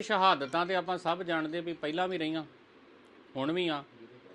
ਸ਼ਹਾਦਤਾਂ ਤੇ ਆਪਾਂ ਸਭ ਜਾਣਦੇ ਵੀ ਪਹਿਲਾਂ ਵੀ ਰਹੀਆਂ, ਹੁਣ ਵੀ ਆ,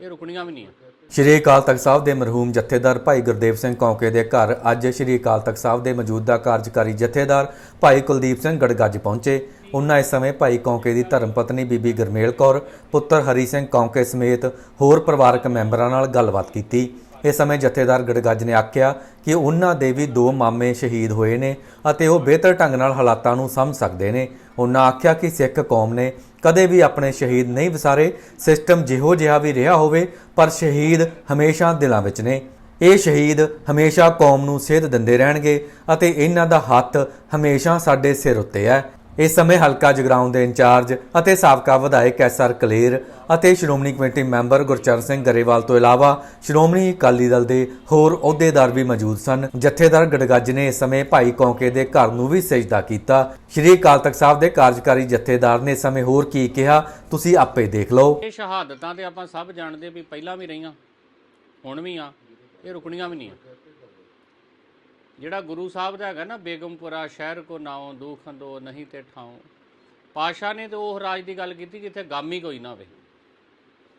ਇਹ ਰੁਕਣੀਆਂ ਵੀ ਨਹੀਂ ਆ। ਸ਼੍ਰੀ ਅਕਾਲ ਤਖਤ ਸਾਹਿਬ ਦੇ ਮਰਹੂਮ ਜਥੇਦਾਰ ਭਾਈ ਗੁਰਦੇਵ ਸਿੰਘ ਕੌਂਕੇ ਦੇ ਘਰ ਅੱਜ ਸ਼੍ਰੀ ਅਕਾਲ ਤਖਤ ਸਾਹਿਬ ਦੇ ਮੌਜੂਦਾ ਕਾਰਜਕਾਰੀ ਜਥੇਦਾਰ ਭਾਈ ਕੁਲਦੀਪ ਸਿੰਘ ਗੜਗੱਜ ਪਹੁੰਚੇ। ਉਹਨਾਂ ਇਸ ਸਮੇਂ ਭਾਈ ਕੌਂਕੇ ਦੀ ਧਰਮ ਪਤਨੀ ਬੀਬੀ ਗੁਰਮੇਲ ਕੌਰ, ਪੁੱਤਰ ਹਰੀ ਸਿੰਘ ਕੌਂਕੇ ਸਮੇਤ ਹੋਰ ਪਰਿਵਾਰਕ ਮੈਂਬਰਾਂ ਨਾਲ ਗੱਲਬਾਤ ਕੀਤੀ। ਇਸ ਸਮੇਂ ਜਥੇਦਾਰ ਗੜਗੱਜ ਨੇ ਆਖਿਆ ਕਿ ਉਹਨਾਂ ਦੇ ਵੀ ਦੋ ਮਾਮੇ ਸ਼ਹੀਦ ਹੋਏ ਨੇ ਅਤੇ ਉਹ ਬਿਹਤਰ ਢੰਗ ਨਾਲ ਹਾਲਾਤਾਂ ਨੂੰ ਸਮਝ ਸਕਦੇ ਨੇ। ਉਹਨਾਂ ਆਖਿਆ ਕਿ ਸਿੱਖ ਕੌਮ ਨੇ ਕਦੇ ਵੀ ਆਪਣੇ ਸ਼ਹੀਦ ਨਹੀਂ ਵਿਸਾਰੇ। ਸਿਸਟਮ ਜਿਹੋ ਜਿਹਾ ਵੀ ਰਿਹਾ ਹੋਵੇ, ਪਰ ਸ਼ਹੀਦ ਹਮੇਸ਼ਾ ਦਿਲਾਂ ਵਿੱਚ ਨੇ। ਇਹ ਸ਼ਹੀਦ ਹਮੇਸ਼ਾ ਕੌਮ ਨੂੰ ਸੇਧ ਦਿੰਦੇ ਰਹਿਣਗੇ ਅਤੇ ਇਹਨਾਂ ਦਾ ਹੱਥ ਹਮੇਸ਼ਾ ਸਾਡੇ ਸਿਰ ਉੱਤੇ ਹੈ। ਇਸ ਸਮੇਂ ਹਲਕਾ ਜਗਰਾਉਂ ਦੇ ਇੰਚਾਰਜ ਅਤੇ ਸਾਬਕਾ ਵਿਧਾਇਕ ਐਸਆਰ ਕਲੇਰ ਅਤੇ ਸ਼੍ਰੋਮਣੀ ਕਮੇਟੀ ਮੈਂਬਰ ਗੁਰਚਰਨ ਸਿੰਘ ਗਰੇਵਾਲ ਤੋਂ ਇਲਾਵਾ ਸ਼੍ਰੋਮਣੀ ਅਕਾਲੀ ਦਲ ਦੇ ਹੋਰ ਅਹੁਦੇਦਾਰ ਵੀ ਮੌਜੂਦ ਸਨ। ਜਥੇਦਾਰ ਗੜਗੱਜ ਨੇ ਇਸ ਸਮੇਂ ਭਾਈ ਕੌਂਕੇ ਦੇ ਘਰ ਨੂੰ ਵੀ ਸਜਦਾ ਕੀਤਾ। ਸ਼੍ਰੀ ਅਕਾਲ ਤਖਤ ਸਾਹਿਬ ਦੇ ਕਾਰਜਕਾਰੀ ਜਥੇਦਾਰ ਨੇ ਇਸ ਸਮੇਂ ਹੋਰ ਕੀ ਕਿਹਾ, ਤੁਸੀਂ ਆਪੇ ਦੇਖ ਲਓ। ਇਹ ਸ਼ਹਾਦਤਾਂ ਤੇ ਆਪਾਂ ਸਭ ਜਾਣਦੇ ਵੀ ਪਹਿਲਾਂ ਵੀ ਰਹੀਆਂ, ਹੁਣ ਵੀ ਆ, ਇਹ ਰੁਕਣੀਆਂ ਵੀ ਨਹੀਂ ਆ। ਜਿਹੜਾ ਗੁਰੂ ਸਾਹਿਬ ਦਾ ਹੈਗਾ ਨਾ, ਬੇਗਮਪੁਰਾ, ਸ਼ਹਿਰ ਕੋ ਨਾਉ, ਦੁਖ ਦੋ ਨਹੀਂ ਤੇ ਠਾਉ। ਪਾਸ਼ਾ ਨੇ ਤੇ ਉਹ ਰਾਜ ਦੀ ਗੱਲ ਕੀਤੀ ਜਿੱਥੇ ਗਾਮੀ ਕੋਈ ਨਾ ਹੋਵੇ।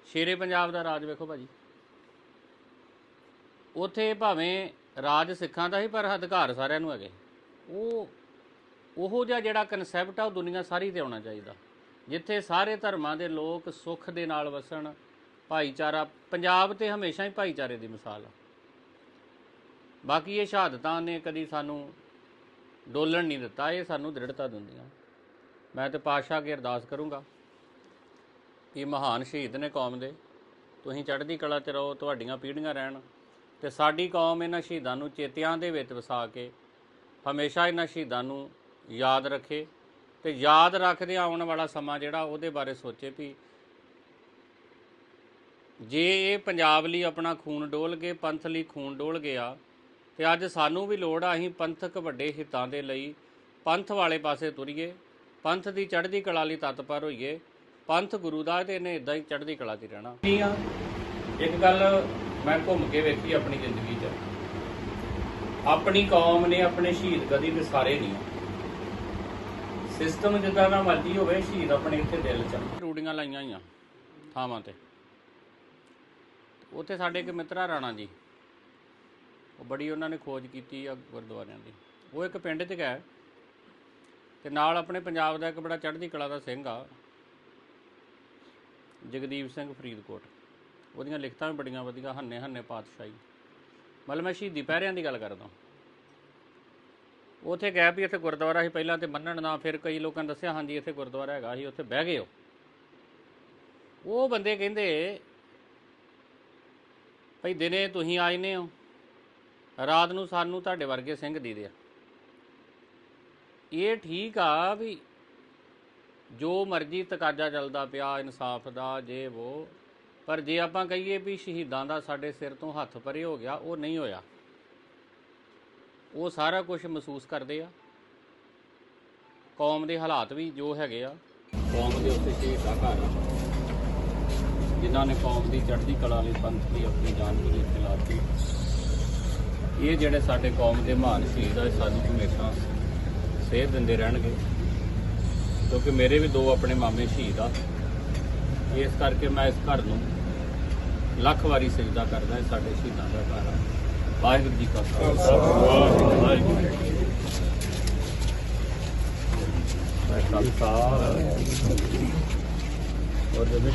ਸ਼ੇਰੇ ਪੰਜਾਬ ਦਾ ਰਾਜ ਵੇਖੋ ਭਾਜੀ। ਉਥੇ ਭਾਵੇਂ ਰਾਜ ਸਿੱਖਾਂ ਦਾ ਹੀ, ਪਰ ਅਧਿਕਾਰ ਸਾਰਿਆਂ ਨੂੰ ਹੈਗੇ। ਉਹ, ਉਹੋ ਜਿਹਾ ਜਿਹੜਾ ਕਨਸੈਪਟ ਆ, ਉਹ ਦੁਨੀਆ ਸਾਰੀ ਤੇ ਆਉਣਾ ਚਾਹੀਦਾ। ਜਿੱਥੇ ਸਾਰੇ ਧਰਮਾਂ ਦੇ ਲੋਕ ਸੁੱਖ ਦੇ ਨਾਲ ਵਸਣ, ਭਾਈਚਾਰਾ, ਪੰਜਾਬ ਤੇ ਹਮੇਸ਼ਾ ਹੀ ਭਾਈਚਾਰੇ ਦੀ ਮਿਸਾਲ ਆ। ਬਾਕੀ ਇਹ ਸ਼ਹਾਦਤਾਂ ਨੇ ਕਦੀ ਸਾਨੂੰ ਡੋਲਣ ਨਹੀਂ ਦਿੱਤਾ, ਇਹ ਸਾਨੂੰ ਦ੍ਰਿੜਤਾ ਦਿੰਦੀਆਂ। ਮੈਂ ਤੇ ਪਾਤਸ਼ਾਹ ਅੱਗੇ ਅਰਦਾਸ ਕਰੂੰਗਾ ਕਿ ਮਹਾਨ ਸ਼ਹੀਦ ਨੇ ਕੌਮ ਦੇ, ਤੁਸੀਂ ਚੜ੍ਹਦੀ ਕਲਾ 'ਚ ਰਹੋ, ਤੁਹਾਡੀਆਂ ਪੀੜ੍ਹੀਆਂ ਰਹਿਣ ਤੇ ਸਾਡੀ ਕੌਮ ਇਹਨਾਂ ਸ਼ਹੀਦਾਂ ਨੂੰ ਚੇਤਿਆਂ ਦੇ ਵਿੱਚ ਵਸਾ ਕੇ ਹਮੇਸ਼ਾ ਇਹਨਾਂ ਸ਼ਹੀਦਾਂ ਨੂੰ ਯਾਦ ਰੱਖੇ ਤੇ ਯਾਦ ਰੱਖਦੇ ਆਉਣ ਵਾਲਾ ਸਮਾਂ ਜਿਹੜਾ ਉਹਦੇ ਬਾਰੇ ਸੋਚੇ ਵੀ ਜੇ ਇਹ ਪੰਜਾਬ ਲਈ ਆਪਣਾ ਖੂਨ ਡੋਲ ਕੇ ਪੰਥ ਲਈ ਖੂਨ ਡੋਲ ਗਿਆ ਤੇ ਅੱਜ ਸਾਨੂੰ ਵੀ ਲੋੜ ਆ ਅਸੀਂ ਪੰਥਕ ਵੱਡੇ ਹਿੱਤਾਂ ਦੇ ਲਈ ਪੰਥ ਵਾਲੇ ਪਾਸੇ ਤੁਰੀਏ ਪੰਥ ਦੀ ਚੜ੍ਹਦੀ ਕਲਾ ਲਈ ਤਤਪਰ ਹੋਈਏ ਪੰਥ ਗੁਰੂ ਦਾ ਤੇ ਇਹਨੇ ਇਦਾਂ ਹੀ ਚੜ੍ਹਦੀ ਕਲਾ ਹੀ ਰਹਿਣਾ। ਇੱਕ ਗੱਲ ਮੈਂ ਘੁੰਮ ਕੇ ਵੇਖੀ ਆਪਣੀ ਜ਼ਿੰਦਗੀ 'ਚ। ਆਪਣੀ ਕੌਮ ਨੇ ਆਪਣੇ ਸ਼ਹੀਦ ਕਦੀ ਵਿਸਾਰੇ ਨਹੀਂ। ਸਿਸਟਮ ਜਿੱਦਾਂ ਦਾ ਮਰਜ਼ੀ ਹੋਵੇ ਸ਼ਹੀਦ ਆਪਣੇ ਇੱਥੇ ਦਿਲ 'ਚ। ਰੂੜੀਆਂ ਲਾਈਆਂ ਹੋਈਆਂ ਥਾਵਾਂ ਤੇ। ਉੱਥੇ ਸਾਡੇ ਇੱਕ ਮਿੱਤਰਾ ਰਾਣਾ ਜੀ। ਉਹ ਬੜੀ ਉਹਨਾਂ ਨੇ ਖੋਜ ਕੀਤੀ ਆ ਗੁਰਦੁਆਰਿਆਂ ਦੀ। ਉਹ ਇੱਕ ਪਿੰਡ 'ਚ ਗਿਆ ਤੇ ਨਾਲ ਆਪਣੇ ਪੰਜਾਬ ਦਾ ਇੱਕ ਬੜਾ ਚੜ੍ਹਦੀ ਕਲਾ ਦਾ ਸਿੰਘ ਆ। ਜਗਦੀਪ ਸਿੰਘ ਫਰੀਦਕੋਟ। ਉਹਦੀਆਂ ਲਿਖਤਾਂ ਵੀ ਬੜੀਆਂ ਵਧੀਆ, ਹੰਨੇ ਹੰਨੇ ਪਾਤਸ਼ਾਹੀ। ਮਤਲਬ ਮੈਂ ਸ਼ਹੀਦੀ ਪਹਿਰਿਆਂ ਦੀ ਗੱਲ ਕਰਦਾ। ਉੱਥੇ ਗਏ ਵੀ ਇੱਥੇ ਗੁਰਦੁਆਰਾ ਸੀ ਪਹਿਲਾਂ ਤੇ ਮੰਨਣ ਨਾ ਫਿਰ ਕਈ ਲੋਕਾਂ ਨੇ ਦੱਸਿਆ, ਹਾਂਜੀ ਇੱਥੇ ਗੁਰਦੁਆਰਾ ਹੈਗਾ ਸੀ, ਉੱਥੇ ਬਹਿ ਗਏ ਉਹ। ਉਹ ਬੰਦੇ ਕਹਿੰਦੇ, ਭਈ ਦਿਨੇ ਤੁਸੀਂ ਆਏ ਨੇ ਹੋ। ਰਾਤ ਨੂੰ ਸਾਨੂੰ ਤੁਹਾਡੇ ਵਰਗੇ ਸਿੰਘ ਦੀਦੇ ਆ। ਇਹ ਠੀਕ ਆ ਵੀ ਜੋ ਮਰਜ਼ੀ ਤਕਾਜ਼ਾ ਚੱਲਦਾ ਪਿਆ, ਇਨਸਾਫ ਦਾ, ਜੇ ਉਹ ਪਰ ਜੇ ਆਪਾਂ ਕਹੀਏ ਵੀ ਸ਼ਹੀਦਾਂ ਦਾ ਸਾਡੇ ਸਿਰ ਤੋਂ ਹੱਥ ਪਰੇ ਹੋ ਗਿਆ, ਉਹ ਨਹੀਂ ਹੋਇਆ। ਉਹ ਸਾਰਾ ਕੁਝ ਮਹਿਸੂਸ ਕਰਦੇ ਆ। ਕੌਮ ਦੇ ਹਾਲਾਤ ਵੀ ਜੋ ਹੈਗੇ ਆ। ਕੌਮ ਦੇ ਉੱਤੇ ਸ਼ਹੀਦਾਂ ਘਰ ਜਿਨ੍ਹਾਂ ਨੇ ਕੌਮ ਦੀ ਚੜ੍ਹਦੀ ਕਲਾ ਲਈ ਪੰਥ ਦੀ ਆਪਣੀ ਜਾਨ ਦੀ ਇੱਥੇ ਇਹ ਜਿਹੜੇ ਸਾਡੇ ਕੌਮ ਦੇ ਮਹਾਨ ਸ਼ਹੀਦ ਆ ਸਾਨੂੰ ਹਮੇਸ਼ਾ ਸੇਧ ਦਿੰਦੇ ਰਹਿਣਗੇ। ਕਿਉਂਕਿ ਮੇਰੇ ਵੀ ਦੋ ਆਪਣੇ ਮਾਮੇ ਸ਼ਹੀਦ ਆ। ਇਸ ਕਰਕੇ ਮੈਂ ਇਸ ਘਰ ਨੂੰ ਲੱਖ ਵਾਰੀ ਸਜਦਾ ਕਰਦਾ ਇਹ ਸਾਡੇ ਸ਼ਹੀਦਾਂ ਦਾ ਘਰ ਆ। ਵਾਹਿਗੁਰੂ ਜੀ ਕਾ ਖਾਲਸਾ। ਵਾਹਿਗੁਰੂ ਜੀ ਕੀ ਫਤਿਹ। ਔਰ ਜਦੇ